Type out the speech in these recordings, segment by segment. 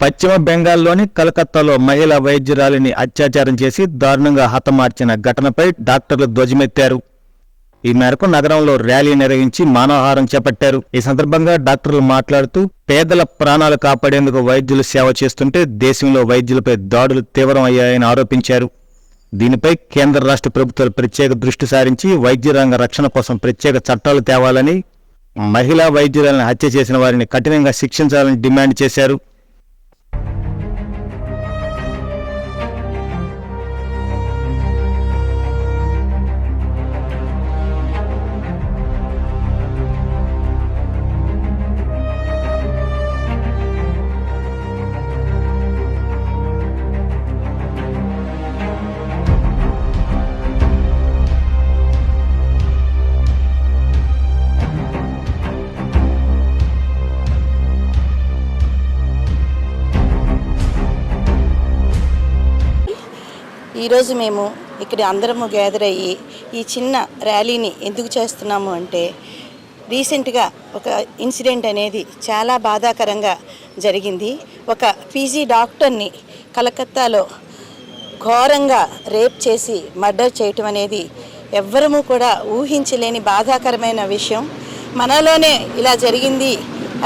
పశ్చిమ బెంగాల్లోని కలకత్తాలో మహిళా వైద్యురాలిని అత్యాచారం చేసి దారుణంగా హతమార్చిన ఘటనపై డాక్టర్లు ధ్వజమెత్తారు. ఈ మేరకు నగరంలో ర్యాలీ నిర్వహించి మానవహారం చేపట్టారు. ఈ సందర్భంగా డాక్టర్లు మాట్లాడుతూ పేదల ప్రాణాలు కాపాడేందుకు వైద్యులు సేవ చేస్తుంటే దేశంలో వైద్యులపై దాడులు తీవ్రమయ్యాయని ఆరోపించారు. దీనిపై కేంద్ర రాష్ట్ర ప్రభుత్వాలు ప్రత్యేక దృష్టి సారించి వైద్య రంగ రక్షణ కోసం ప్రత్యేక చట్టాలు తేవాలని మహిళా వైద్యులను హత్య చేసిన వారిని కఠినంగా శిక్షించాలని డిమాండ్ చేశారు. ఈరోజు మేము ఇక్కడ అందరము గ్యాదర్ అయ్యి ఈ చిన్న ర్యాలీని ఎందుకు చేస్తున్నాము అంటే రీసెంట్గా ఒక ఇన్సిడెంట్ అనేది చాలా బాధాకరంగా జరిగింది. ఒక పీజీ డాక్టర్ని కలకత్తాలో ఘోరంగా రేప్ చేసి మర్డర్ చేయటం అనేది ఎవ్వరము కూడా ఊహించలేని బాధాకరమైన విషయం. మనలోనే ఇలా జరిగింది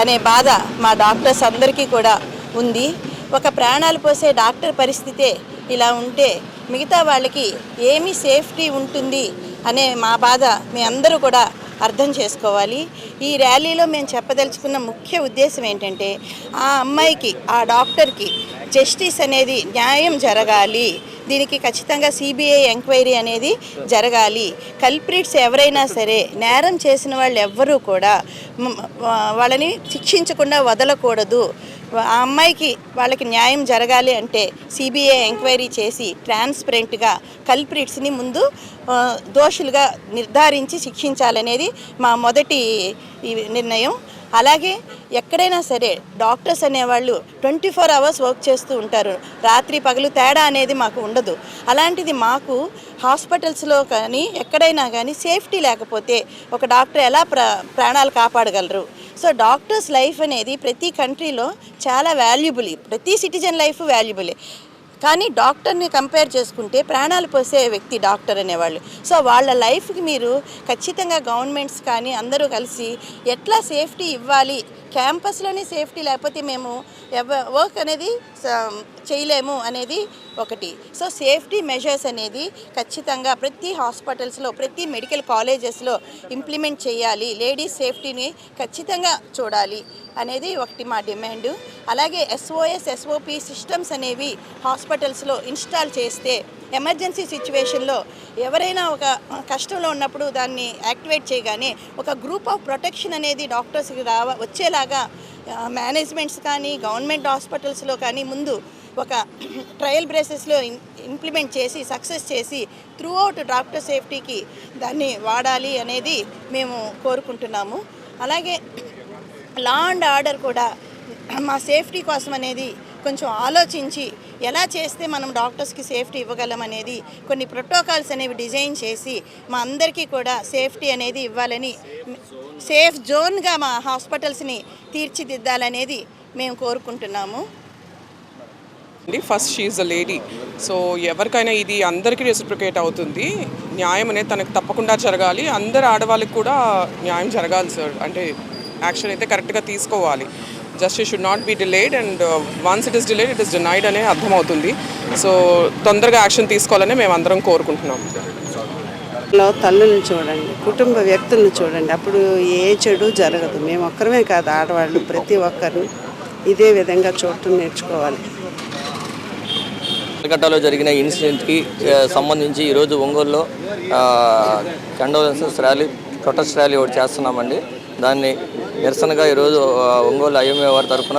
అనే బాధ మా డాక్టర్స్ అందరికీ కూడా ఉంది. ఒక ప్రాణాలు పోసే డాక్టర్ పరిస్థితే ఇలా ఉంటే మిగతా వాళ్ళకి ఏమి సేఫ్టీ ఉంటుంది అనే మా బాధ మీ అందరూ కూడా అర్థం చేసుకోవాలి. ఈ ర్యాలీలో మేము చెప్పదలుచుకున్న ముఖ్య ఉద్దేశం ఏంటంటే ఆ అమ్మాయికి ఆ డాక్టర్కి జస్టిస్ అనేది న్యాయం జరగాలి. దీనికి ఖచ్చితంగా సిబిఐ ఎంక్వైరీ అనేది జరగాలి. కల్ప్రిట్స్ ఎవరైనా సరే నేరం చేసిన వాళ్ళు ఎవ్వరూ కూడా వాళ్ళని శిక్షించకుండా వదలకూడదు. ఆ అమ్మాయికి వాళ్ళకి న్యాయం జరగాలి అంటే సిబిఐ ఎంక్వైరీ చేసి ట్రాన్స్పరెంట్గా కల్ప్రిట్స్ని ముందు దోషులుగా నిర్ధారించి శిక్షించాలనేది మా మొదటి నిర్ణయం. అలాగే ఎక్కడైనా సరే డాక్టర్స్ అనేవాళ్ళు ట్వంటీ ఫోర్ అవర్స్ వర్క్ చేస్తూ ఉంటారు. రాత్రి పగలు తేడా అనేది మాకు ఉండదు. అలాంటిది మాకు హాస్పిటల్స్లో కానీ ఎక్కడైనా కానీ సేఫ్టీ లేకపోతే ఒక డాక్టర్ ఎలా ప్రాణాలు కాపాడగలరు? సో డాక్టర్స్ లైఫ్ అనేది ప్రతి కంట్రీలో చాలా వాల్యుబుల్. ప్రతి సిటిజన్ లైఫ్ వాల్యుబులే. కానీ డాక్టర్ని కంపేర్ చేసుకుంటే ప్రాణాలు పోసే వ్యక్తి డాక్టర్ అనేవాళ్ళు. సో వాళ్ళ లైఫ్కి మీరు ఖచ్చితంగా గవర్నమెంట్స్ కానీ అందరూ కలిసి ఎట్లా సేఫ్టీ ఇవ్వాలి? క్యాంపస్లోనే సేఫ్టీ లేకపోతే మేము ఎవ- వర్క్ అనేది స- చేయలేము అనేది ఒకటి. సో సేఫ్టీ మెజర్స్ అనేది ఖచ్చితంగా ప్రతి హాస్పిటల్స్లో ప్రతి మెడికల్ కాలేజెస్లో ఇంప్లిమెంట్ చేయాలి. లేడీస్ సేఫ్టీని ఖచ్చితంగా చూడాలి. అనేది ఒకటి మా డిమాండ్. అలాగే ఎస్ఓఎస్ ఎస్ఓపి సిస్టమ్స్ అనేవి హాస్పిటల్స్లో ఇన్స్టాల్ చేస్తే ఎమర్జెన్సీ సిచ్యువేషన్లో ఎవరైనా ఒక కష్టంలో ఉన్నప్పుడు దాన్ని యాక్టివేట్ చేయగానే ఒక గ్రూప్ ఆఫ్ ప్రొటెక్షన్ అనేది డాక్టర్స్కి రావ వచ్చేలాగా మేనేజ్మెంట్స్ కానీ గవర్నమెంట్ హాస్పిటల్స్లో కానీ ముందు ఒక ట్రయల్ బ్రేసెస్లో ఇంప్లిమెంట్ చేసి సక్సెస్ చేసి త్రూ అవుట్ డాక్టర్ సేఫ్టీకి దాన్ని వాడాలి అనేది మేము కోరుకుంటున్నాము. అలాగే లా అండ్ ఆర్డర్ కూడా మా సేఫ్టీ కోసం అనేది కొంచెం ఆలోచించి ఎలా చేస్తే మనం డాక్టర్స్కి సేఫ్టీ ఇవ్వగలం అనేది కొన్ని ప్రోటోకాల్స్ అనేవి డిజైన్ చేసి మా అందరికీ కూడా సేఫ్టీ అనేది ఇవ్వాలని సేఫ్ జోన్గా మా హాస్పిటల్స్ని తీర్చిదిద్దాలనేది మేము కోరుకుంటున్నాము. అండి ఫస్ట్ షీఈ్ అ లేడీ సో ఎవరికైనా ఇది అందరికీ రెసిప్రికేట్ అవుతుంది. న్యాయం అనేది తనకు తప్పకుండా జరగాలి. అందరు ఆడవాళ్ళకి కూడా న్యాయం జరగాలి సార్ అంటే యాక్షన్ అయితే కరెక్ట్గా తీసుకోవాలి. Justice should not be delayed and once it is delayed it is denied అనే అర్థమవుతుంది. సో తొందరగా యాక్షన్ తీసుకోవాలని మేము అందరం కోరుకుంటున్నాం. లో తల్లుల్ని చూడండి కుటుంబ వ్యక్తులను చూడండి. అప్పుడు ఏ చెడు జరగదు. మేము ఒక్కరమే కాదు ఆడవాళ్ళు ప్రతి ఒక్కరిని ఇదే విధంగా చూడటం నేర్చుకోవాలి. కలకట్టాలో జరిగిన ఇన్సిడెంట్కి ఆ, సంబంధించి ఈరోజు ఒంగోలులో కండోలెన్సెస్ ర్యాలీ ప్రొటెస్ట్ ర్యాలీ ఒకటి చేస్తున్నామండి. దాన్ని నిరసనగా ఈరోజు ఒంగోలు ఐఎంఏ వారి తరఫున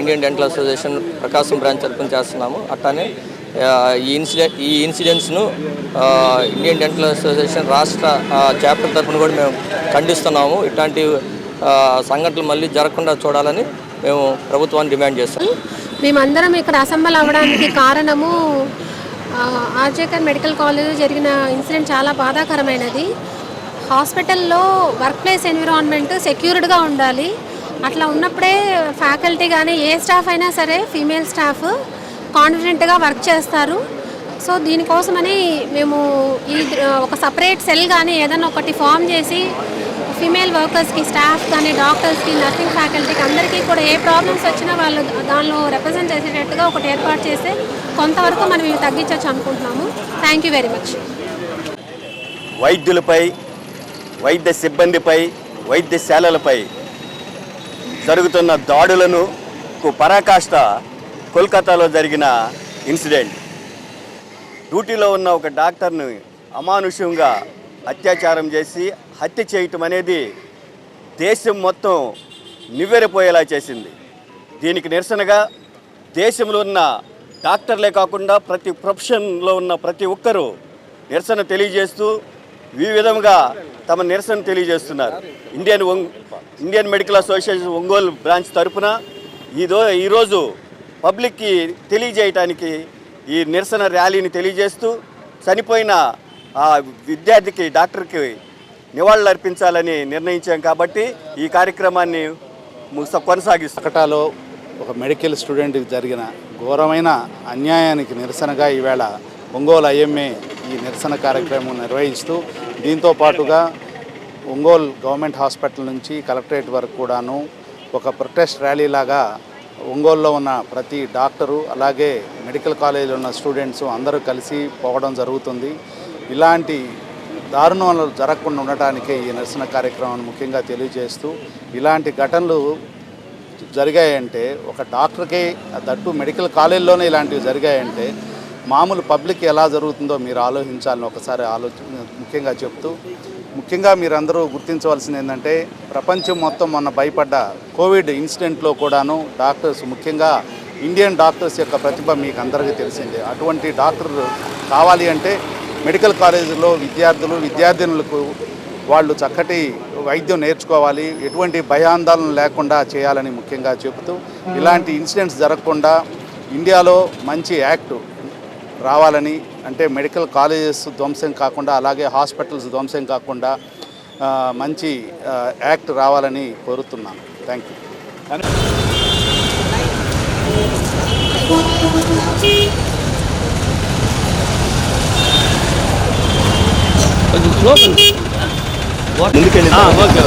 Indian Dental Association Prakasam branch తరఫున చేస్తున్నాము. అట్లానే ఈ ఇన్సిడెంట్ ఈ ఇన్సిడెంట్స్ను ఇండియన్ డెంటల్ అసోసియేషన్ రాష్ట్ర చాప్టర్ తరఫున కూడా మేము ఖండిస్తున్నాము. ఇట్లాంటి సంఘటనలు మళ్ళీ జరగకుండా చూడాలని మేము ప్రభుత్వాన్ని డిమాండ్ చేస్తున్నాం మేమందరం ఇక్కడ అసెంబ్లీ అవ్వడానికి కారణము ఆర్జేకర్ మెడికల్ కాలేజ్ జరిగిన ఇన్సిడెంట్ చాలా బాధాకరమైనది. హాస్పిటల్లో వర్క్ ప్లేస్ ఎన్విరాన్మెంట్ సెక్యూర్డ్గా ఉండాలి. అట్లా ఉన్నప్పుడే ఫ్యాకల్టీ కానీ ఏ స్టాఫ్ అయినా సరే ఫీమేల్ స్టాఫ్ కాన్ఫిడెంట్గా వర్క్ చేస్తారు. సో దీనికోసమని మేము ఈ ఒక సపరేట్ సెల్ కానీ ఏదైనా ఒకటి ఫామ్ చేసి ఫీమేల్ వర్కర్స్కి స్టాఫ్ కానీ డాక్టర్స్కి నర్సింగ్ ఫ్యాకల్టీకి అందరికీ కూడా ఏ ప్రాబ్లమ్స్ వచ్చినా వాళ్ళు దానిలో రిప్రజెంట్ చేసేటట్టుగా ఒకటి ఏర్పాటు చేస్తే కొంతవరకు మనం ఇవి తగ్గించవచ్చు అనుకుంటున్నాము. Thank you very much. వైద్యులపై వైద్య సిబ్బందిపై వైద్యశాలలపై జరుగుతున్న దాడులను కు పరాకాష్ట కోల్కతాలో జరిగిన ఇన్సిడెంట్. డ్యూటీలో ఉన్న ఒక డాక్టర్ని అమానుష్యంగా అత్యాచారం చేసి హత్య చేయటం అనేది దేశం మొత్తం నివ్వెరపోయేలా చేసింది. దీనికి నిరసనగా దేశంలో ఉన్న డాక్టర్లే కాకుండా ప్రతి ప్రొఫెషన్లో ఉన్న ప్రతి ఒక్కరూ నిరసన తెలియజేస్తూ ఈ విధంగా తమ నిరసన తెలియజేస్తున్నారు. Indian ఒంగ్ Indian Medical Association Ongole branch తరపున ఈదో ఈరోజు పబ్లిక్కి తెలియజేయటానికి ఈ నిరసన ర్యాలీని తెలియజేస్తూ చనిపోయిన ఆ విద్యార్థికి డాక్టర్కి నివాళులు అర్పించాలని నిర్ణయించాం కాబట్టి ఈ కార్యక్రమాన్ని కొనసాగిస్తాం కటాలో ఒక మెడికల్ స్టూడెంట్కి జరిగిన ఘోరమైన అన్యాయానికి నిరసనగా ఈవేళ ఒంగోలు ఐఎంఏ ఈ నిరసన కార్యక్రమం నిర్వహిస్తూ దీంతో పాటుగా ఒంగోలు గవర్నమెంట్ హాస్పిటల్ నుంచి కలెక్టరేట్ వరకు కూడాను ఒక ప్రొటెస్ట్ ర్యాలీ లాగా ఒంగోలులో ఉన్న ప్రతి డాక్టరు అలాగే మెడికల్ కాలేజీలో ఉన్న స్టూడెంట్స్ అందరూ కలిసి పోవడం జరుగుతుంది. ఇలాంటి దారుణాలు జరగకుండా ఉండటానికే ఈ నిరసన కార్యక్రమాన్ని ముఖ్యంగా తెలియజేస్తూ ఇలాంటి ఘటనలు జరిగాయంటే ఒక డాక్టర్కే దట్టు మెడికల్ కాలేజీలోనే ఇలాంటివి జరిగాయంటే మామూలు పబ్లిక్ ఎలా జరుగుతుందో మీరు ఆలోచించాలని ఒకసారి ఆలోచన ముఖ్యంగా చెప్తూ ముఖ్యంగా మీరందరూ గుర్తించవలసింది ఏంటంటే ప్రపంచం మొత్తం మొన్న భయపడ్డ కోవిడ్ ఇన్సిడెంట్లో కూడాను డాక్టర్స్ ముఖ్యంగా ఇండియన్ డాక్టర్స్ యొక్క ప్రతిభ మీకు అందరికీ తెలిసిందే. అటువంటి డాక్టర్ కావాలి అంటే మెడికల్ కాలేజీలో విద్యార్థులు విద్యార్థినులకు వాళ్ళు చక్కటి వైద్యం నేర్చుకోవాలి. ఎటువంటి భయాందోళన లేకుండా చేయాలని ముఖ్యంగా చెబుతూ ఇలాంటి ఇన్సిడెంట్స్ జరగకుండా ఇండియాలో మంచి యాక్ట్ రావాలని అంటే మెడికల్ కాలేజెస్ ధ్వంసం కాకుండా అలాగే హాస్పిటల్స్ ధ్వంసం కాకుండా మంచి యాక్ట్ రావాలని కోరుతున్నాను. థ్యాంక్ యూ ముందుకెళ్ళి ఓకే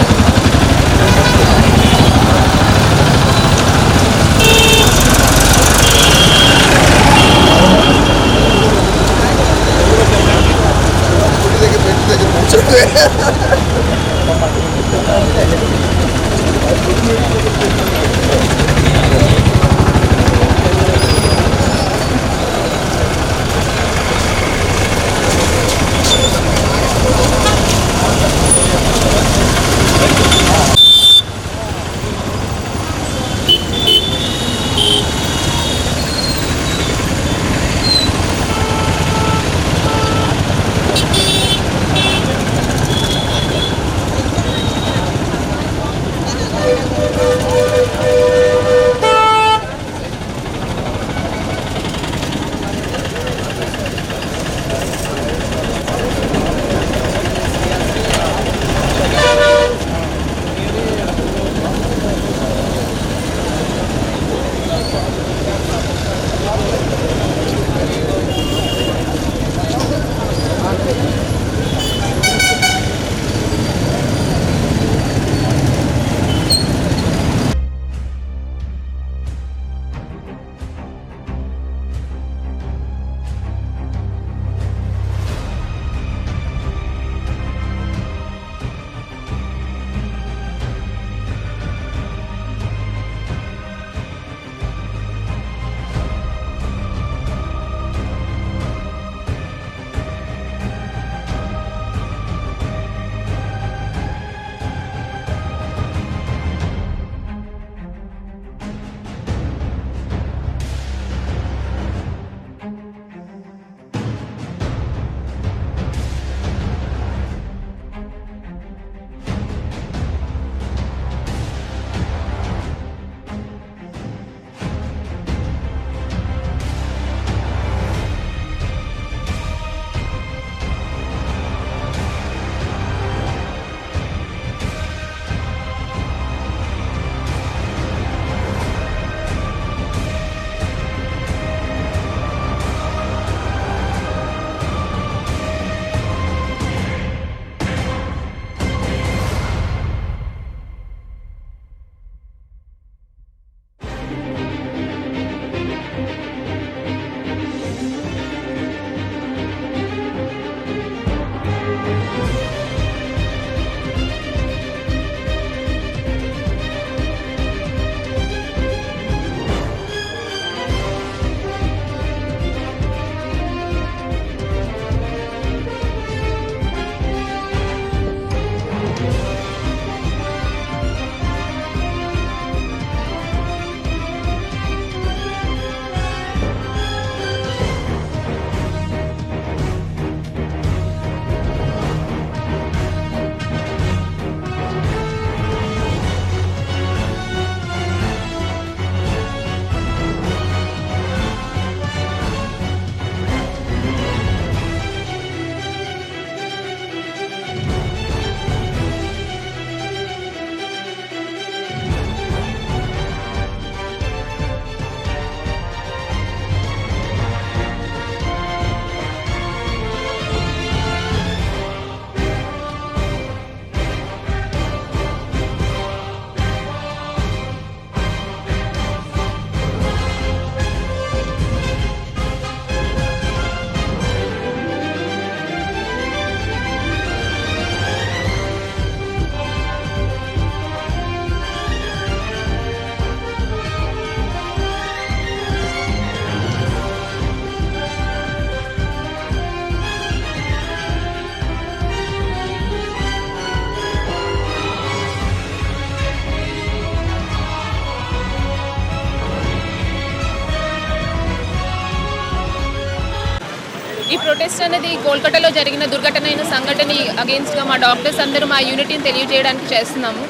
ప్రొటెస్ట్ అనేది కోల్కతాలో జరిగిన దుర్ఘటన అయిన సంఘటన అగేన్స్ట్గా మా డాక్టర్స్ అందరూ మా యూనిటీని తెలియజేయడానికి చేస్తున్నాము.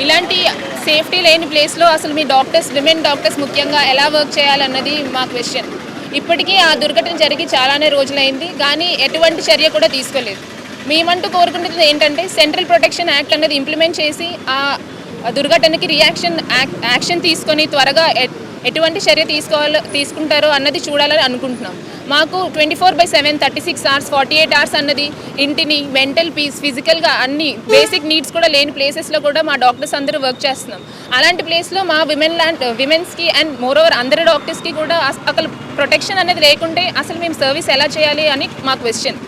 ఇలాంటి సేఫ్టీ లేని ప్లేస్లో అసలు మీ డాక్టర్స్ విమెన్ డాక్టర్స్ ముఖ్యంగా ఎలా వర్క్ చేయాలన్నది మా క్వశ్చన్ ఇప్పటికీ ఆ దుర్ఘటన జరిగి చాలానే రోజులైంది కానీ ఎటువంటి చర్య కూడా తీసుకోలేదు. మేమంటూ కోరుకుంటున్నది ఏంటంటే సెంట్రల్ ప్రొటెక్షన్ యాక్ట్ అనేది ఇంప్లిమెంట్ చేసి ఆ దుర్ఘటనకి రియాక్షన్ యాక్- యాక్షన్ తీసుకొని త్వరగా ఎటువంటి చర్య తీసుకోవాలో తీసుకుంటారో అన్నది చూడాలని అనుకుంటున్నాం. మాకు twenty four by seven thirty six hours forty eight hours అన్నది ఇంటిని మెంటల్ పీస్ ఫిజికల్గా అన్ని బేసిక్ నీడ్స్ కూడా లేని ప్లేసెస్లో కూడా మా డాక్టర్స్ అందరూ వర్క్ చేస్తున్నాం. అలాంటి ప్లేస్లో మా విమెన్ లాంటి విమెన్స్కి అండ్ మోర్ ఓవర్ అందరి డాక్టర్స్కి కూడా అసలు ప్రొటెక్షన్ అనేది లేకుంటే అసలు మేము సర్వీస్ ఎలా చేయాలి అని మా క్వశ్చన్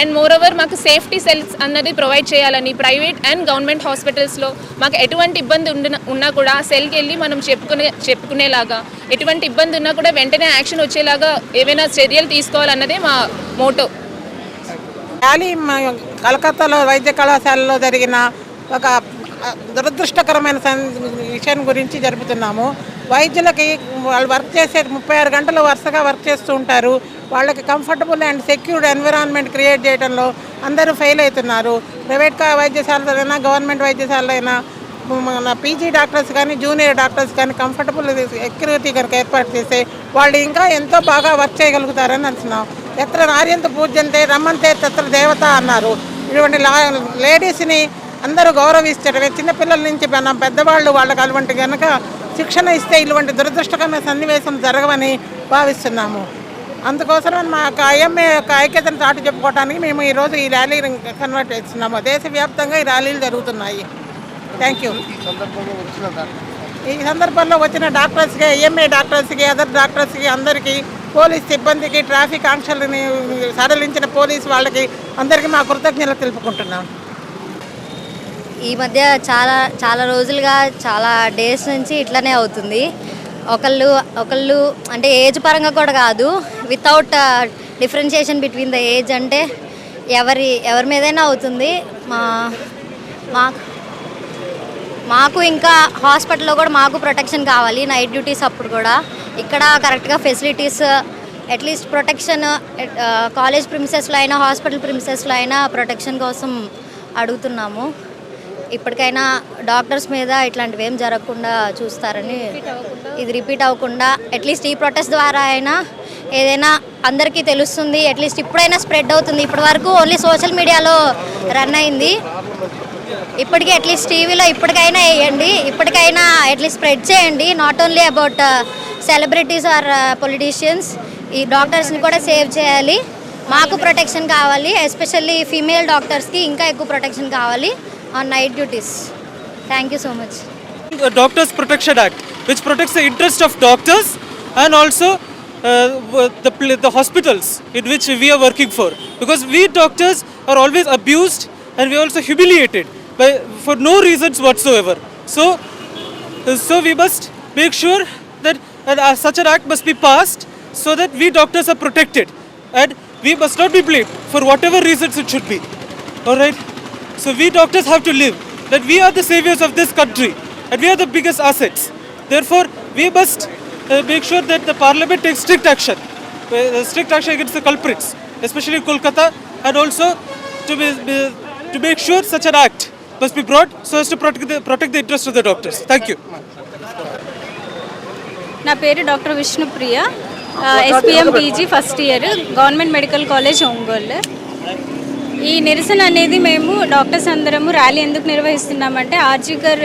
అండ్ మోర్ ఓవర్ మాకు సేఫ్టీ సెల్స్ అన్నది ప్రొవైడ్ చేయాలని ప్రైవేట్ అండ్ గవర్నమెంట్ హాస్పిటల్స్లో మాకు ఎటువంటి ఇబ్బంది ఉండిన ఉన్నా కూడా ఆ సెల్కి వెళ్ళి మనం చెప్పుకునే చెప్పుకునేలాగా ఎటువంటి ఇబ్బంది ఉన్నా కూడా వెంటనే యాక్షన్ వచ్చేలాగా ఏవైనా చర్యలు తీసుకోవాలన్నదే మా మోటో ర్యాలీ కలకత్తాలో వైద్య కళాశాలలో జరిగిన ఒక దురదృష్టకరమైన విషయం గురించి జరుపుతున్నాము. వైద్యులకి వాళ్ళు వర్క్ చేసే ముప్పై ఆరు గంటలు వరుసగా వర్క్ చేస్తూ ఉంటారు. వాళ్ళకి comfortable and secured environment create చేయడంలో అందరూ ఫెయిల్ అవుతున్నారు. ప్రైవేట్ కా- గవర్నమెంట్ వైద్యశాలైనా మన పీజీ డాక్టర్స్ కానీ జూనియర్ డాక్టర్స్ కానీ కంఫర్టబుల్ సెక్యూరిటీ కనుక ఏర్పాటు చేస్తే వాళ్ళు ఇంకా ఎంతో బాగా వర్క్ చేయగలుగుతారని అంటున్నాం. ఎత్ర నార్యంత పూజ్యంతే రమ్మంతే తత్ర దేవత అన్నారు. ఇటువంటి లా లేడీస్ని అందరూ గౌరవిస్తారు చిన్నపిల్లల నుంచి మనం పెద్దవాళ్ళు వాళ్ళకి అటువంటి కనుక శిక్షణ ఇస్తే ఇటువంటి దురదృష్టకరమైన సన్నివేశం జరగవని భావిస్తున్నాము. అందుకోసం మా యొక్క ఐఎంఏ యొక్క ఐక్యతను చాటు చెప్పుకోవడానికి మేము ఈరోజు ఈ ర్యాలీ కన్వర్ట్ చేస్తున్నాము. దేశవ్యాప్తంగా ఈ ర్యాలీలు జరుగుతున్నాయి. థ్యాంక్ యూ ఈ సందర్భంలో వచ్చిన డాక్టర్స్కి ఐఎంఏ డాక్టర్స్కి అదర్ డాక్టర్స్కి అందరికీ పోలీస్ సిబ్బందికి ట్రాఫిక్ ఆంక్షలని సడలించిన పోలీస్ వాళ్ళకి అందరికీ మా కృతజ్ఞతలు తెలుపుకుంటున్నాం. ఈ మధ్య చాలా చాలా రోజులుగా చాలా డేస్ నుంచి ఇట్లనే అవుతుంది. ఒకళ్ళు ఒకళ్ళు అంటే ఏజ్ పరంగా కూడా కాదు without differentiation between the age అంటే ఎవరి ఎవరి మీదైనా అవుతుంది. మా మాకు మాకు ఇంకా హాస్పిటల్లో కూడా మాకు ప్రొటెక్షన్ కావాలి నైట్ డ్యూటీస్ అప్పుడు కూడా. ఇక్కడ కరెక్ట్గా facilities at least protection college ప్రిమిసెస్లో అయినా హాస్పిటల్ ప్రిమిసెస్లో అయినా ప్రొటెక్షన్ కోసం అడుగుతున్నాము. ఇప్పటికైనా డాక్టర్స్ మీద ఇట్లాంటివి ఏం జరగకుండా చూస్తారని ఇది రిపీట్ అవ్వకుండా అట్లీస్ట్ ఈ ప్రొటెస్ట్ ద్వారా అయినా ఏదైనా అందరికీ తెలుస్తుంది అట్లీస్ట్ ఇప్పుడైనా స్ప్రెడ్ అవుతుంది. ఇప్పటి వరకు ఓన్లీ సోషల్ మీడియాలో రన్ అయింది. ఇప్పటికీ అట్లీస్ట్ టీవీలో ఇప్పటికైనా వేయండి. ఇప్పటికైనా అట్లీస్ట్ స్ప్రెడ్ చేయండి. Not only about celebrities or politicians ఈ డాక్టర్స్ని కూడా సేవ్ చేయాలి. మాకు ప్రొటెక్షన్ కావాలి. ఎస్పెషల్లీ ఫీమేల్ డాక్టర్స్కి ఇంకా ఎక్కువ ప్రొటెక్షన్ కావాలి. on night duties. Thank you so much. The Doctors Protection Act, which protects the interest of doctors and also uh, the, the hospitals in which we are working for. Because we doctors are always abused and we are also humiliated by, for no reasons whatsoever. So, uh, so we must make sure that uh, such an act must be passed so that we doctors are protected and we must not be blamed for whatever reasons it should be. All right. So we doctors have to live that we are the saviors of this country and we are the biggest assets. Therefore, we must uh, make sure that the parliament takes strict action, uh, strict action against the culprits, especially in Kolkata, and also to, be, be- to make sure such an act must be brought so as to protect the, protect the interest of the doctors. Thank you. నా పేరు doctor Vishnupriya SPM PG first year government medical college Ongole ఈ నిరసన అనేది మేము doctors అందరము rally ఎందుకు నిర్వహిస్తున్నామంటే ఆర్జీకర్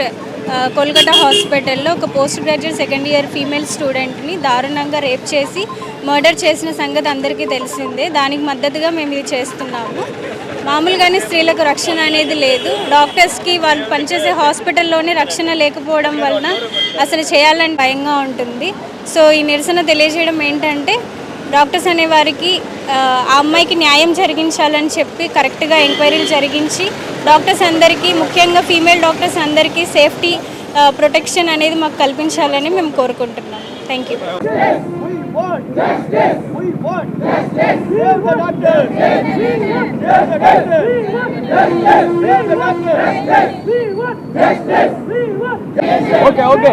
కోల్కతా హాస్పిటల్లో ఒక post graduate second year female స్టూడెంట్ని దారుణంగా రేప్ చేసి మర్డర్ చేసిన సంగతి అందరికీ తెలిసిందే. దానికి మద్దతుగా మేము ఇది చేస్తున్నాము. మామూలుగానే స్త్రీలకు రక్షణ అనేది లేదు. డాక్టర్స్కి వాళ్ళు పనిచేసే హాస్పిటల్లోనే రక్షణ లేకపోవడం వలన అసలు చేయాలని భయంగా ఉంటుంది. సో ఈ నిరసన తెలియజేయడం ఏంటంటే డాక్టర్స్ అనే వారికి ఆ ఆ అమ్మాయికి న్యాయం జరిగించాలని చెప్పి కరెక్ట్గా ఎంక్వైరీలు జరిగించి డాక్టర్స్ అందరికీ ముఖ్యంగా ఫీమేల్ డాక్టర్స్ అందరికీ సేఫ్టీ ప్రొటెక్షన్ అనేది మాకు కల్పించాలని మేము కోరుకుంటున్నాం. Thank you. Okay okay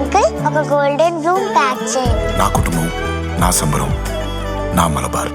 circle ఒక గోల్డెన్ బ్లూమ్ ప్యాక్ చేయండి నా కుటుంబం నా సంబరం నా మలబార్.